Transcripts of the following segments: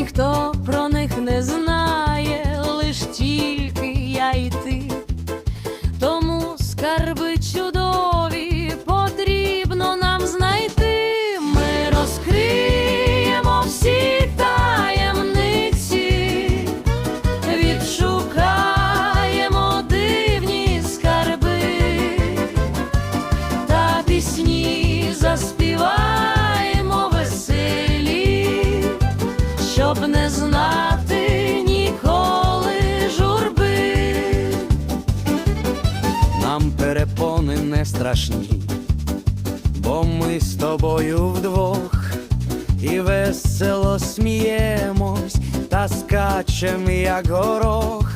ніхто про них не знає, лиш ті. щоб не знати ніколи журби, нам перепони не страшні, бо ми з тобою вдвох і весело сміємось та скачем, як горох,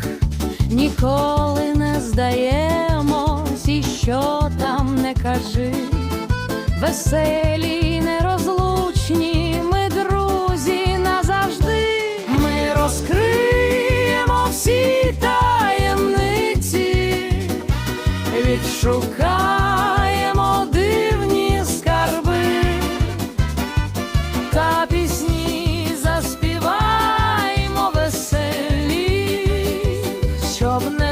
ніколи не здаємось, і що там не кажи. Веселі problem